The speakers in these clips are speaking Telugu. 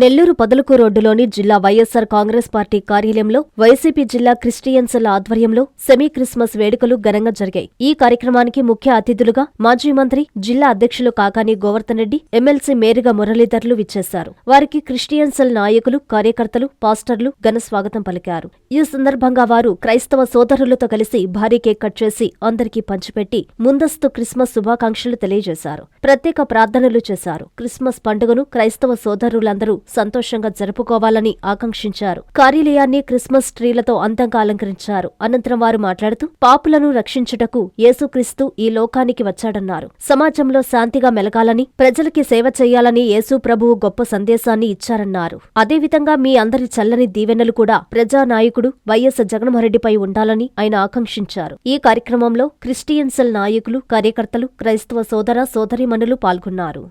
నెల్లూరు పదలకు రోడ్డులోని జిల్లా వైఎస్సార్ కాంగ్రెస్ పార్టీ కార్యాలయంలో వైసీపీ జిల్లా క్రిస్టియన్స్ల ఆధ్వర్యంలో సెమీ క్రిస్మస్ వేడుకలు ఘనంగా జరిగాయి. ఈ కార్యక్రమానికి ముఖ్య అతిథులుగా మాజీ మంత్రి జిల్లా అధ్యక్షులు కాకాని గోవర్ధన్ రెడ్డి ఎమ్మెల్సీ మేరుగా మురళీధర్లు విచ్చేశారు. వారికి క్రిస్టియన్స్ల నాయకులు కార్యకర్తలు పాస్టర్లు ఘన స్వాగతం పలికారు. ఈ సందర్భంగా వారు క్రైస్తవ సోదరులతో కలిసి భారీ కేక్ కట్ చేసి అందరికీ పంచిపెట్టి ముందస్తు క్రిస్మస్ శుభాకాంక్షలు తెలియజేశారు. ప్రత్యేక ప్రార్థనలు చేశారు. క్రిస్మస్ పండుగను క్రైస్తవ సోదరులందరూ సంతోషంగా జరుపుకోవాలని ఆకాంక్షించారు. కార్యాలయాన్ని క్రిస్మస్ ట్రీలతో అందంగా అలంకరించారు. అనంతరం వారు మాట్లాడుతూ పాపులను రక్షించుటకు యేసుక్రీస్తు ఈ లోకానికి వచ్చాడన్నారు. సమాజంలో శాంతిగా మెలగాలని ప్రజలకి సేవ చేయాలని యేసు ప్రభువు గొప్ప సందేశాన్ని ఇచ్చారన్నారు. అదేవిధంగా మీ అందరి చల్లని దీవెనలు కూడా ప్రజానాయకుడు వైఎస్ జగన్మోహన్రెడ్డిపై ఉండాలని ఆయన ఆకాంక్షించారు. ఈ కార్యక్రమంలో క్రిస్టియన్సల్ నాయకులు కార్యకర్తలు క్రైస్తవ సోదర సోదరిమణులు పాల్గొన్నారు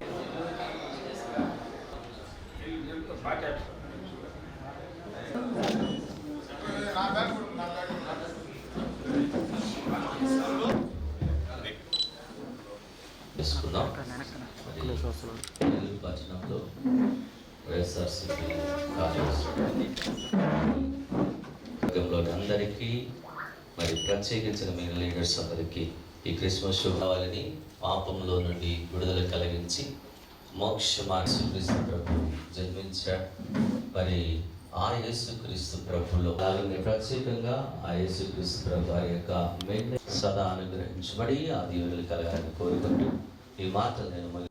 చేసుకుందాం మరి నెల్లూరు పట్టణంలో వైఎస్ఆర్సీపీ కార్యవర్గంలోని అందరికీ మరి ప్రత్యేకించిన మిగిలిన లీడర్స్ అందరికీ ఈ క్రిస్మస్ శుభ పాపంలో నుండి విడుదల కలిగించి మోక్ష మార్క్సు క్రీస్తు ప్రభు జన్మించాడు. మరి ఆ యేసు క్రీస్తు ప్రభులో అలాగే ప్రత్యేకంగా ఆ యేసు క్రీస్తు ప్రభు వారి యొక్క మెయిన్ సదా అనుగ్రహించబడి ఆ దీవులు కలగాలని కోరుకుంటూ ఈ మాటలు నేను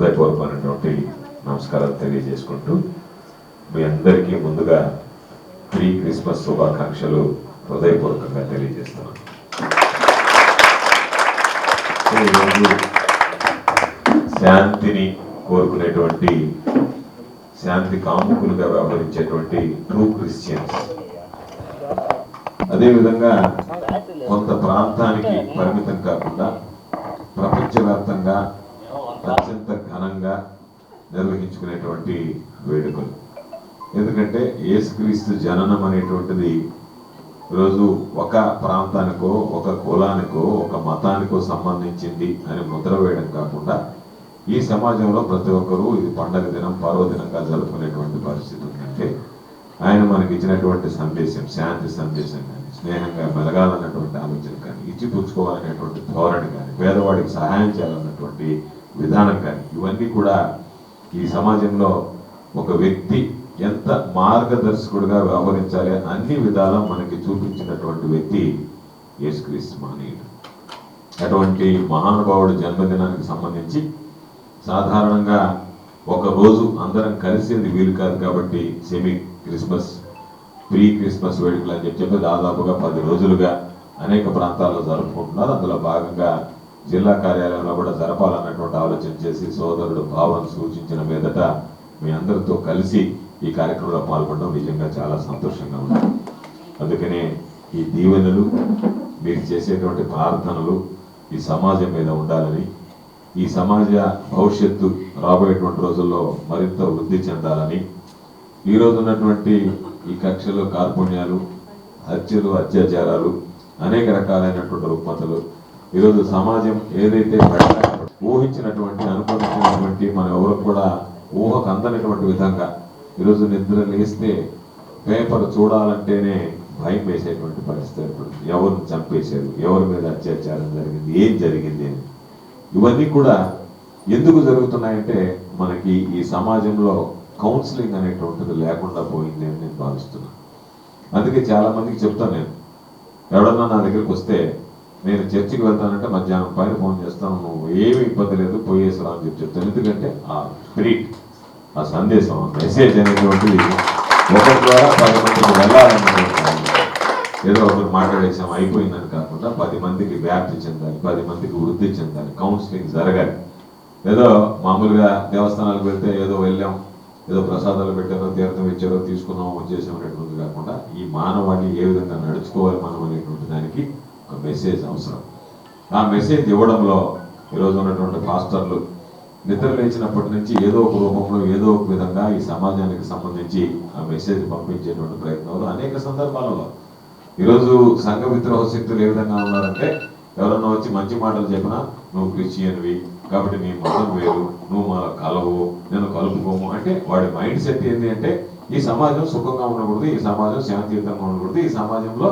హృదయపూర్వకమైనటువంటి నమస్కారాలు తెలియజేసుకుంటూ మీ అందరికీ ముందుగా ప్రీ క్రిస్మస్ శుభాకాంక్షలు హృదయపూర్వకంగా తెలియజేస్తున్నాను. శాంతిని కోరుకునేటువంటి శాంతి కాముకులుగా వ్యవహరించేటువంటి ట్రూ క్రిస్టియన్స్. అదేవిధంగా కొంత ప్రాంతానికి పరిమితం కాకుండా ప్రపంచవ్యాప్తంగా అత్యంత ఘనంగా నిర్వహించుకునేటువంటి వేడుకలు. ఎందుకంటే ఏసుక్రీస్తు జననం అనేటువంటిది ఈరోజు ఒక ప్రాంతానికో ఒక కులానికో ఒక మతానికో సంబంధించింది అని ముద్ర వేయడం కాకుండా ఈ సమాజంలో ప్రతి ఒక్కరూ ఇది పండగ దినం పర్వదినంగా జరుపుకునేటువంటి పరిస్థితి ఉందంటే ఆయన మనకి ఇచ్చినటువంటి సందేశం శాంతి సందేశం కానీ స్నేహంగా మెలగాలన్నటువంటి ఆలోచన కానీ ఇచ్చి పుచ్చుకోవాలనేటువంటి ధోరణి కానీ పేదవాడికి సహాయం చేయాలన్నటువంటి విధానం కానీ ఇవన్నీ కూడా ఈ సమాజంలో ఒక వ్యక్తి ఎంత మార్గదర్శకుడిగా వ్యవహరించాలి అన్ని విధాలా మనకి చూపించినటువంటి వ్యక్తి యేసుక్రీస్తు మహనీయుడు అటువంటి మహానుభావుడి జన్మదినానికి సంబంధించి సాధారణంగా ఒక రోజు అందరం కలిసేది వీలు కాదు కాబట్టి సెమీ క్రిస్మస్ ప్రీ క్రిస్మస్ వేడుకలు అని చెప్పి దాదాపుగా పది రోజులుగా అనేక ప్రాంతాల్లో జరుపుకుంటున్నారు. అందులో భాగంగా జిల్లా కార్యాలయంలో కూడా జరపాలన్నటువంటి ఆలోచన చేసి సోదరుడు భావన సూచించిన మీదట మీ అందరితో కలిసి ఈ కార్యక్రమంలో పాల్గొనడం నిజంగా చాలా సంతోషంగా ఉంది. అందుకనే ఈ దీవెనలు మీరు చేసేటువంటి ప్రార్థనలు ఈ సమాజం మీద ఉండాలని ఈ సమాజ భవిష్యత్తు రాబోయేటువంటి రోజుల్లో మరింత వృద్ధి చెందాలని ఈ రోజు ఉన్నటువంటి ఈ కక్షలు కార్పుణ్యాలు హత్యలు అత్యాచారాలు అనేక రకాలైనటువంటి రుగ్మతలు ఈరోజు సమాజం ఏదైతే ఊహించినటువంటి అనుకున్నటువంటి మనం ఎవరు కూడా ఊహకు అందనటువంటి విధంగా ఈరోజు నిద్ర లేస్తే పేపర్ చూడాలంటేనే భయం వేసేటువంటి పరిస్థితి ఇప్పుడు ఎవరిని చంపేశారు ఎవరి మీద అత్యాచారం జరిగింది ఏం జరిగింది అని. ఇవన్నీ కూడా ఎందుకు జరుగుతున్నాయంటే మనకి ఈ సమాజంలో కౌన్సిలింగ్ అనేటువంటిది లేకుండా పోయింది అని నేను భావిస్తున్నాను. అందుకే చాలామందికి చెప్తాను నేను. ఎవడన్నా నా దగ్గరికి వస్తే నేను చర్చికి వెళ్తానంటే మధ్యాహ్నం పైన ఫోన్ చేస్తాను నువ్వు ఏమి ఇబ్బంది లేదు పోయేసరా అని చెప్పి చెప్తాను. ఎందుకంటే ఆ స్పిరిట్ ఆ సందేశం ఆ మెసేజ్ అనేటువంటిది ఒకరి ద్వారా పది మందికి వెళ్ళాలనేటువంటి ఏదో ఒకరు మాట్లాడేసాం అయిపోయిందని కాకుండా పది మందికి వ్యాప్తి చెందాలి పది మందికి వృద్ధి చెందాలి కౌన్సిలింగ్ జరగాలి. ఏదో మామూలుగా దేవస్థానాలకు వెళ్తే ఏదో వెళ్ళాం ఏదో ప్రసాదాలు పెట్టారో తీర్థం ఇచ్చారో తీసుకున్నాం వచ్చేసాం అనేటువంటిది కాకుండా ఈ మానవాళి ఏ విధంగా నడుచుకోవాలి మనం అనేటువంటి దానికి ఒక మెసేజ్ అవసరం. ఆ మెసేజ్ ఇవ్వడంలో ఈరోజు ఉన్నటువంటి పాస్టర్లు నిద్ర లేచినప్పటి నుంచి ఏదో ఒక రూపంలో ఏదో ఒక విధంగా ఈ సమాజానికి సంబంధించి ఆ మెసేజ్ పంపించేటువంటి ప్రయత్నాలు అనేక సందర్భాలలో. ఈరోజు సంఘ విద్రోహ శక్తులు ఏ విధంగా ఉన్నారంటే ఎవరన్నా వచ్చి మంచి మాటలు చెప్పినా నువ్వు క్రిస్టియన్వి కాబట్టి నీ మతం వేరు నువ్వు మన కలవు నేను కలుపుకోము. అంటే వాడి మైండ్ సెట్ ఏంటి అంటే ఈ సమాజం సుఖంగా ఉండకూడదు ఈ సమాజం శాంతియుతంగా ఉండకూడదు ఈ సమాజంలో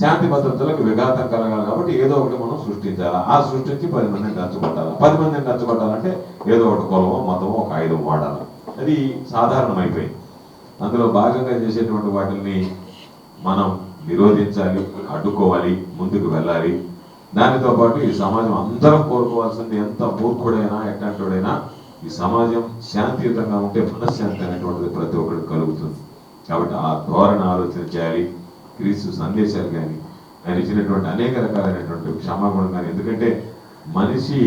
శాంతి భద్రతలకు విఘాతం కలగాలి కాబట్టి ఏదో ఒకటి మనం సృష్టించాలి. ఆ సృష్టించి పది మందిని నచ్చబట్టాలి పది మందిని నచ్చబట్టాలంటే ఏదో ఒకటి కులమో మతమో ఒక ఆయుధం వాడాలి. అది సాధారణమైపోయింది. అందులో భాగంగా చేసేటువంటి వాటిని మనం నిరోధించాలి అడ్డుకోవాలి ముందుకు వెళ్ళాలి. దానితో పాటు ఈ సమాజం అందరం కోరుకోవాల్సింది ఎంత మూర్ఖుడైనా ఎట్లాంటివాడైనా ఈ సమాజం శాంతియుతంగా ఉంటే మనశ్శాంతి అనేటువంటిది ప్రతి ఒక్కరికి కలుగుతుంది. కాబట్టి ఆ ధోరణ ఆలోచన చేయాలి. క్రీస్తు సందేశాలు కానీ ఆయన ఇచ్చినటువంటి అనేక రకాలైనటువంటి క్షమాగుణం కానీ ఎందుకంటే మనిషి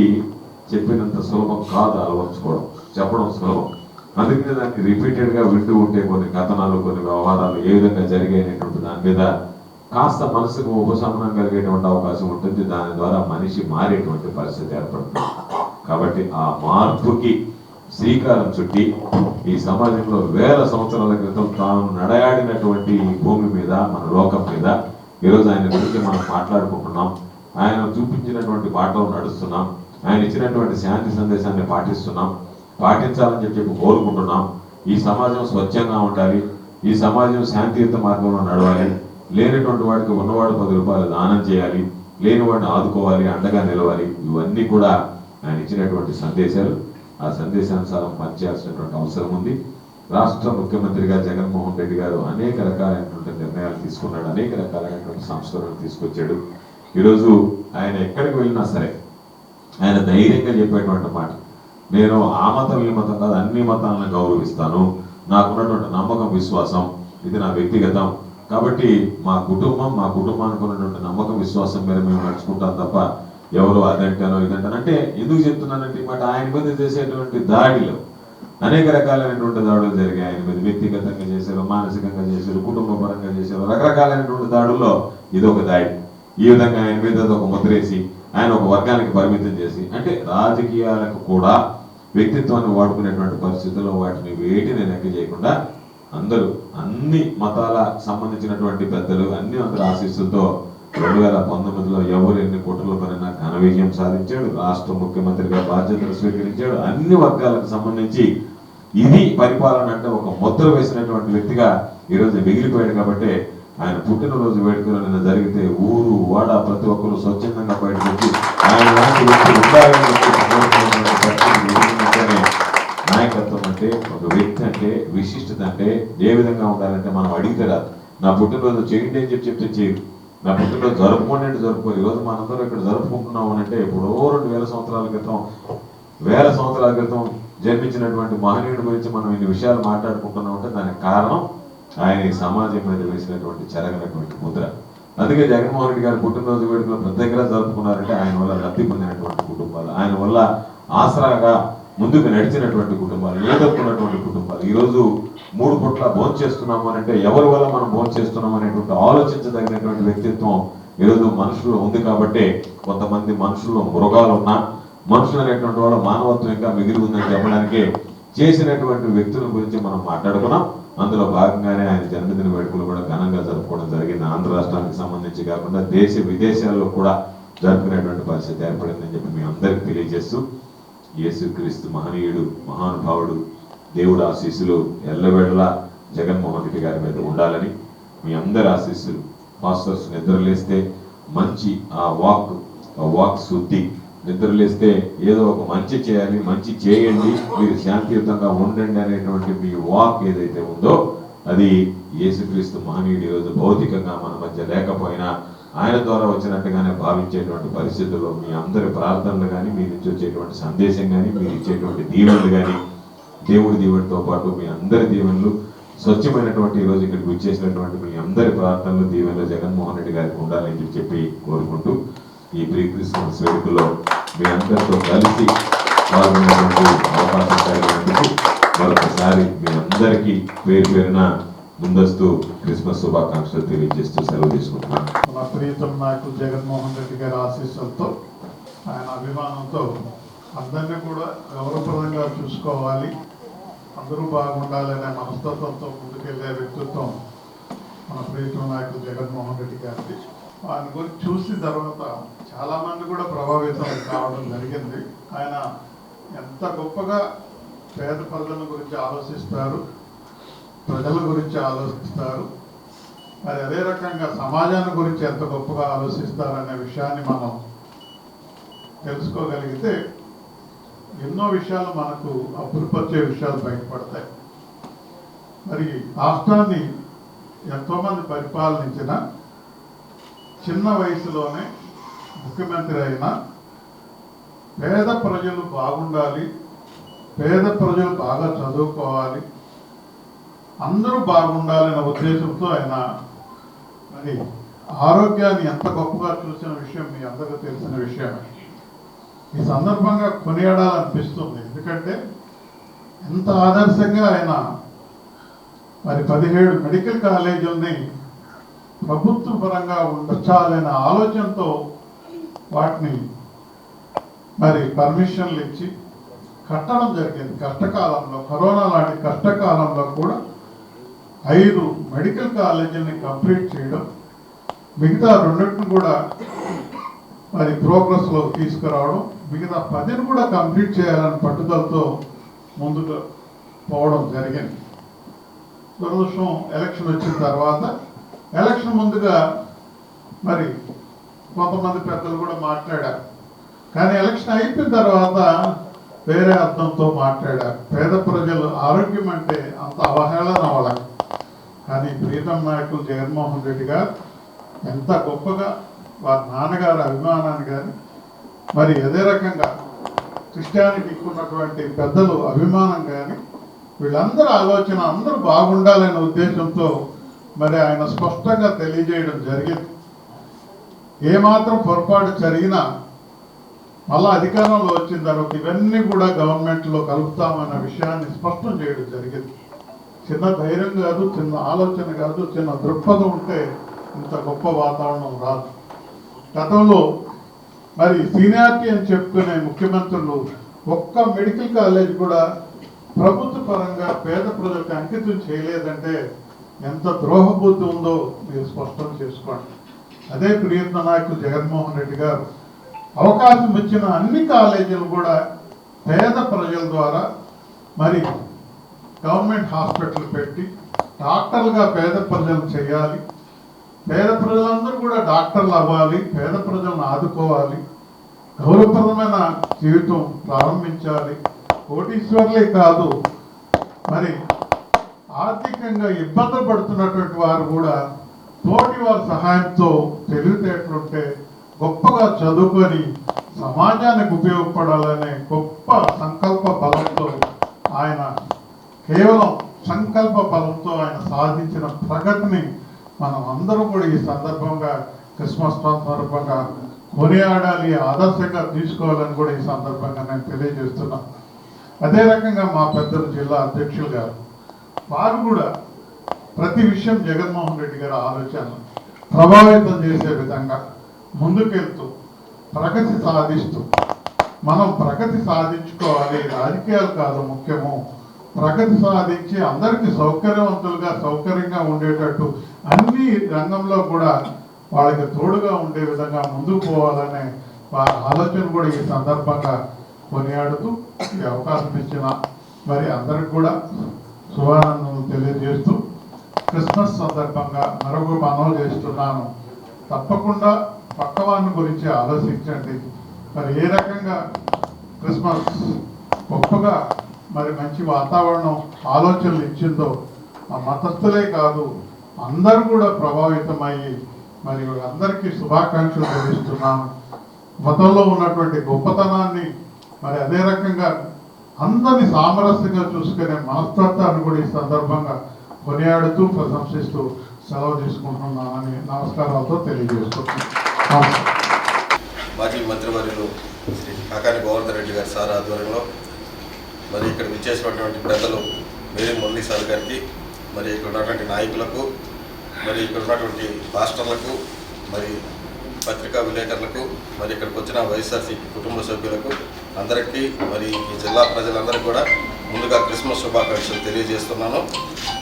చెప్పినంత సులభం కాదు అలవర్చుకోవడం చెప్పడం సులభం. అందుకనే దాన్ని రిపీటెడ్గా వింటూ ఉంటే కొన్ని కథనాలు కొన్ని వ్యవహారాలు ఏ విధంగా జరిగాయనేటువంటి దాని మీద కాస్త మనసుకు ఉపశమనం కలిగేటువంటి అవకాశం ఉంటుంది. దాని ద్వారా మనిషి మారేటువంటి పరిస్థితి ఏర్పడుతుంది. కాబట్టి ఆ మార్పుకి శ్రీకారం చుట్టి ఈ సమాజంలో వేల సంవత్సరాల క్రితం తాను నడయాడినటువంటి ఈ భూమి మీద మన లోకం మీద ఈరోజు ఆయన గురించి మనం మాట్లాడుకుంటున్నాం. ఆయన చూపించినటువంటి బాటలో నడుస్తున్నాం. ఆయన ఇచ్చినటువంటి శాంతి సందేశాన్ని పాటిస్తున్నాం. పాటించాలని చెప్పి చెప్పి కోరుకుంటున్నాం. ఈ సమాజం స్వచ్ఛంగా ఉండాలి. ఈ సమాజం శాంతియుత మార్గంలో నడవాలి. లేనటువంటి వాడికి ఉన్నవాడు పది రూపాయలు దానం చేయాలి. లేని వాడిని ఆదుకోవాలి అండగా నిలవాలి. ఇవన్నీ కూడా ఆయన ఇచ్చినటువంటి సందేశాలు. ఆ సందేశానుసారం పనిచేయాల్సినటువంటి అవసరం ఉంది. రాష్ట్ర ముఖ్యమంత్రిగా జగన్మోహన్ రెడ్డి గారు అనేక రకాలైనటువంటి నిర్ణయాలు తీసుకున్నాడు అనేక రకాలైనటువంటి సంస్కరణలు తీసుకొచ్చాడు. ఈరోజు ఆయన ఎక్కడికి వెళ్ళినా సరే ఆయన ధైర్యంగా చెప్పేటువంటి మాట. నేను ఆ మతం ఈ మతం కాదు అన్ని మతాలను గౌరవిస్తాను. నాకున్నటువంటి నమ్మకం విశ్వాసం ఇది నా వ్యక్తిగతం. కాబట్టి మా కుటుంబం మా కుటుంబానికి ఉన్నటువంటి నమ్మకం విశ్వాసం మీద మేము నడుచుకుంటాం తప్ప ఎవరు అదంటానో ఇదంటారు అంటే ఎందుకు చెప్తున్నానంటే మాట ఆయన మీద చేసేటువంటి దాడిలో అనేక రకాలైనటువంటి దాడులు జరిగాయి. ఆయన మీద వ్యక్తిగతంగా చేశారు మానసికంగా చేశారు కుటుంబ పరంగా చేశారు. రకరకాలైనటువంటి దాడుల్లో ఇది ఒక దాడి. ఈ విధంగా ఆయన మీద ఒక ముద్రేసి ఆయన ఒక వర్గానికి పరిమితం చేసి అంటే రాజకీయాలకు కూడా వ్యక్తిత్వాన్ని వాడుకునేటువంటి పరిస్థితుల్లో వాటిని వేటిని లెక్క చేయకుండా అందరూ అన్ని మతాల సంబంధించినటువంటి పెద్దలు అన్ని అందరి ఆశీస్సులతో రెండు వేల పంతొమ్మిదిలో ఎవరు ఎన్ని కుట్రలు పడినా ఘన విజయం సాధించాడు? రాష్ట్ర ముఖ్యమంత్రిగా బాధ్యతలు స్వీకరించాడు. అన్ని వర్గాలకు సంబంధించి ఇది పరిపాలన అంటే ఒక ముద్ర వేసినటువంటి వ్యక్తిగా ఈరోజు మిగిలిపోయాడు కాబట్టి ఆయన పుట్టినరోజు వేడుకలు నిన్న జరిగితే ఊరు వాడ ప్రతి ఒక్కరు స్వచ్ఛందంగా బయటకు వచ్చి ఆయన నాయకత్వం అంటే ఒక వ్యక్తి అంటే విశిష్టత అంటే ఏ విధంగా ఉండాలంటే మనం అడిగితే రాదు. నా పుట్టినరోజు చేయండి అని చెప్పి చెప్తే చేయరు. నా పుట్టినరోజు జరుపుకోండి అంటే జరుపుకోరు ఈరోజు మనందరం ఇక్కడ జరుపుకుంటున్నాం అని అంటే ఎప్పుడో రెండు వేల సంవత్సరాల క్రితం వేల సంవత్సరాల క్రితం జన్మించినటువంటి మహనీయుడి గురించి మనం ఇన్ని విషయాలు మాట్లాడుకుంటున్నాం అంటే దానికి కారణం ఆయన ఈ సమాజం మీద వేసినటువంటి చెరగనటువంటి ముద్ర. అందుకే జగన్మోహన్ రెడ్డి గారి పుట్టినరోజు వేడుకలు ప్రత్యేకంగా జరుపుకున్నారంటే ఆయన వల్ల లబ్ధి పొందినటువంటి కుటుంబాలు. ఆయన వల్ల ఆసరాగా ముందుకు నడిచినటువంటి కుటుంబాలు ఏదొక్కున్నటువంటి కుటుంబాలు. ఈరోజు మూడు పుట్ల భోజనం చేస్తున్నాము అని అంటే ఎవరి వల్ల మనం భోజనం చేస్తున్నాం అనేటువంటి ఆలోచించదగినటువంటి వ్యక్తిత్వం ఈరోజు మనుషులు ఉంది కాబట్టి కొంతమంది మనుషుల్లో మృగాలు ఉన్నా మనుషులు అనేటువంటి వాళ్ళ మానవత్వం ఇంకా మిగిలి ఉందని చెప్పడానికి చేసినటువంటి వ్యక్తుల గురించి మనం మాట్లాడుకున్నాం. అందులో భాగంగానే ఆయన జన్మదిన వేడుకలు కూడా ఘనంగా జరుపుకోవడం జరిగింది. ఆంధ్ర రాష్ట్రానికి సంబంధించి కాకుండా దేశ విదేశాల్లో కూడా జరుపుకునేటువంటి పరిస్థితి ఏర్పడిందని చెప్పి మీ అందరికి తెలియజేస్తూ యేసుక్రీస్తు మహనీయుడు మహానుభావుడు దేవుడు ఆశీస్సులు ఎల్లవేళలా జగన్మోహన్ రెడ్డి గారి మీద ఉండాలని మీ అందరి ఆశీస్సులు. పాస్టర్స్ నిద్రలేస్తే మంచి ఆ వాక్ ఆ వాక్ శుద్ధి. నిద్రలేస్తే ఏదో ఒక మంచి చేయాలి మంచి చేయండి మీరు శాంతియుతంగా ఉండండి అనేటువంటి మీ వాక్ ఏదైతే ఉందో అది యేసుక్రీస్తు మహనీయుడు ఈరోజు భౌతికంగా మన మధ్య లేకపోయినా ఆయన ద్వారా వచ్చినట్టుగానే భావించేటువంటి పరిస్థితుల్లో మీ అందరి ప్రార్థనలు కానీ మీ నుంచి వచ్చేటువంటి సందేశం కానీ మీరు ఇచ్చేటువంటి దీవెనలు కానీ దేవుడి దీవెనతో పాటు మీ అందరి దీవెనలు స్వచ్ఛమైనటువంటి ఈ రోజు ఇక్కడికి వచ్చేసినటువంటి మీ అందరి ప్రార్థనలు దీవెనలు జగన్మోహన్ రెడ్డి గారికి ఉండాలని చెప్పి కోరుకుంటూ ఈ ప్రీ క్రిస్మస్ వేడుకలో మీ అందరితో కలిసి పాల్గొనేటువంటి అవకాశం కలిగినందుకు మరొకసారి మీ అందరికీ పేరు పేరున ముందస్తు క్రిస్మస్ శుభాకాంక్షలు తెలియజేస్తూ సెలవు తీసుకుంటున్నాను మన ప్రీతం నాయకులు జగన్మోహన్ రెడ్డి గారి ఆశీస్సులతో ఆయన అభిమానంతో అందరినీ కూడా గౌరవప్రదంగా చూసుకోవాలి. అందరూ బాగుండాలనే మనస్తత్వంతో ముందుకెళ్ళే వ్యక్తిత్వం మన ప్రీతం నాయకులు జగన్మోహన్ రెడ్డి గారిది. ఆయన గురించి చూసిన తర్వాత చాలా మంది కూడా ప్రభావితం కావడం జరిగింది. ఆయన ఎంత గొప్పగా పేద ప్రజల గురించి ఆలోచిస్తారు ప్రజల గురించి ఆలోచిస్తారు. మరి అదే రకంగా సమాజాన్ని గురించి ఎంత గొప్పగా ఆలోచిస్తారనే విషయాన్ని మనం తెలుసుకోగలిగితే ఎన్నో విషయాలు మనకు అప్పులుపరిచే విషయాలు బయటపడతాయి. మరి రాష్ట్రాన్ని ఎంతోమంది పరిపాలించిన చిన్న వయసులోనే ముఖ్యమంత్రి అయిన పేద ప్రజలు బాగుండాలి పేద ప్రజలు బాగా చదువుకోవాలి అందరూ బాగుండాలనే ఉద్దేశంతో ఆయన మరి ఆరోగ్యాన్ని ఎంత గొప్పగా చూసిన విషయం మీ అందరికీ తెలిసిన విషయమే ఈ సందర్భంగా కొనియాడాలనిపిస్తుంది. ఎందుకంటే ఎంత ఆదర్శంగా ఆయన మరి పదిహేడు మెడికల్ కాలేజీలని ప్రభుత్వ పరంగా ఉండొచ్చాలనే ఆలోచనతో వాటిని మరి పర్మిషన్లు ఇచ్చి కట్టడం జరిగింది. కష్టకాలంలో కరోనా లాంటి కష్టకాలంలో కూడా ఐదు మెడికల్ కాలేజీలని కంప్లీట్ చేయడం మిగతా రెండింటిని కూడా మరి ప్రోగ్రెస్లో తీసుకురావడం మిగతా పదిని కూడా కంప్లీట్ చేయాలని పట్టుదలతో ముందుకు పోవడం జరిగింది. దురదృష్టం ఎలక్షన్ వచ్చిన తర్వాత ఎలక్షన్ ముందుగా మరి కొంతమంది పెద్దలు కూడా మాట్లాడారు. కానీ ఎలక్షన్ అయిపోయిన తర్వాత వేరే అర్థంతో మాట్లాడారు. పేద ప్రజలు ఆరోగ్యం అంటే అంత అవహేళన వాళ్ళకి కానీ ప్రీతం నాయకులు జగన్మోహన్ రెడ్డి గారు ఎంత గొప్పగా వారి నాన్నగారి అభిమానాన్ని కానీ మరి అదే రకంగా క్రిస్టియానిటీకి ఉన్నటువంటి పెద్దలు అభిమానం కానీ వీళ్ళందరూ ఆలోచన అందరూ బాగుండాలనే ఉద్దేశంతో మరి ఆయన స్పష్టంగా తెలియజేయడం జరిగింది. ఏమాత్రం పొరపాటు జరిగినా మళ్ళా అధికారంలో వచ్చిన తర్వాత ఇవన్నీ కూడా గవర్నమెంట్లో కలుపుతామన్న విషయాన్ని స్పష్టం చేయడం జరిగింది. చిన్న ధైర్యం కాదు చిన్న ఆలోచన కాదు చిన్న దృక్పథం ఉంటే ఇంత గొప్ప వాతావరణం రాదు. గతంలో మరి సీనియారిటీ అని చెప్పుకునే ముఖ్యమంత్రులు ఒక్క మెడికల్ కాలేజ్ కూడా ప్రభుత్వ పరంగా పేద ప్రజలకు అంకితం చేయలేదంటే ఎంత ద్రోహబుద్ధి ఉందో మీరు స్పష్టం చేసుకోండి. అదే ప్రియత్న నాయకులు జగన్మోహన్ రెడ్డి గారు అవకాశం ఇచ్చిన అన్ని కాలేజీలు కూడా పేద ప్రజల ద్వారా మరి గవర్నమెంట్ హాస్పిటల్ పెట్టి డాక్టర్లుగా పేద ప్రజలు చేయాలి. పేద ప్రజలందరూ కూడా డాక్టర్లు అవ్వాలి పేద ప్రజలను ఆదుకోవాలి. గౌరవప్రదమైన జీవితం ప్రారంభించాలి. కోటీశ్వర్లే కాదు మరి ఆర్థికంగా ఇబ్బంది పడుతున్నటువంటి వారు కూడా తోటి వారి సహాయంతో తెలివితేటలుంటే గొప్పగా చదువుకొని సమాజానికి ఉపయోగపడాలనే గొప్ప సంకల్ప బలంతో ఆయన కేవలం సంకల్ప బలంతో ఆయన సాధించిన ప్రగతిని మనం అందరూ కూడా ఈ సందర్భంగా క్రిస్మస్ సందర్భంగా కొనియాడాలి ఆదర్శంగా తీసుకోవాలని కూడా ఈ సందర్భంగా నేను తెలియజేస్తున్నా. అదే రకంగా మా పెద్దలు జిల్లా అధ్యక్షులు గారు వారు కూడా ప్రతి విషయం జగన్మోహన్ రెడ్డి గారి ఆలోచన ప్రభావితం చేసే విధంగా ముందుకెళ్తూ ప్రగతి సాధిస్తూ మనం ప్రగతి సాధించుకోవాలి రాజకీయాలు కాదు ముఖ్యము ప్రగతి సాధించి అందరికీ సౌకర్యవంతులుగా సౌకర్యంగా ఉండేటట్టు అన్ని రంగంలో కూడా వాళ్ళకి తోడుగా ఉండే విధంగా ముందుకు పోవాలనే వారి ఆలోచన కూడా ఈ సందర్భంగా కొనియాడుతూ ఈ అవకాశం ఇచ్చిన మరి అందరికి కూడా శుభానందం తెలియజేస్తూ క్రిస్మస్ సందర్భంగా మరొక మనవి చేస్తున్నాను. తప్పకుండా పక్కవారిని గురించి ఆలోచించండి. మరి ఏ రకంగా క్రిస్మస్ గొప్పగా మరి మంచి వాతావరణం ఆలోచనలు ఇచ్చిందో ఆ మతస్థులే కాదు అందరూ కూడా ప్రభావితమయ్యి మరి అందరికీ శుభాకాంక్షలు తెలుస్తున్నాను మతంలో ఉన్నటువంటి గొప్పతనాన్ని మరి అదే రకంగా అందరిని సామరస్యంగా చూసుకునే మనస్తత్వాన్ని కూడా ఈ సందర్భంగా కొనియాడుతూ ప్రశంసిస్తూ సెలవు తీసుకుంటున్నానని నమస్కారాలతో తెలియజేస్తున్నాను మాజీ మంత్రివర్యులు శ్రీ కాకాని గోవర్ధన్ రెడ్డి గారి సార్ ఆధ్వర్యంలో మరి ఇక్కడ విచ్చేసినటువంటి పెద్దలు మేరీ మురళీ సార్ గారికి మరి ఇక్కడ ఉన్నటువంటి నాయకులకు మరి ఇక్కడ ఉన్నటువంటి పాస్టర్లకు మరి పత్రికా విలేకరులకు మరి ఇక్కడికి వచ్చిన వైఎస్ఆర్సీపీ కుటుంబ సభ్యులకు అందరికీ మరి ఈ జిల్లా ప్రజలందరికీ కూడా ముందుగా క్రిస్మస్ శుభాకాంక్షలు తెలియజేస్తున్నాను.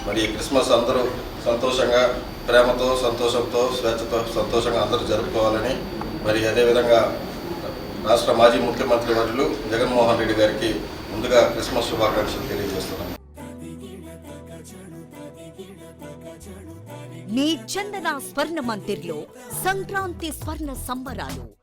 మరి ఈ క్రిస్మస్ అందరూ సంతోషంగా ప్రేమతో సంతోషంతో స్వేచ్ఛతో సంతోషంగా అందరూ జరుపుకోవాలని మరి అదేవిధంగా రాష్ట్ర మాజీ ముఖ్యమంత్రి వర్యులు జగన్మోహన్ రెడ్డి గారికి ముందుగా క్రిస్మస్ శుభాకాంక్షలు తెలియజేస్తున్నాను. మీ చందన స్వర్ణ మందిర్లో సంక్రాంతి స్వర్ణ సంబరాలు.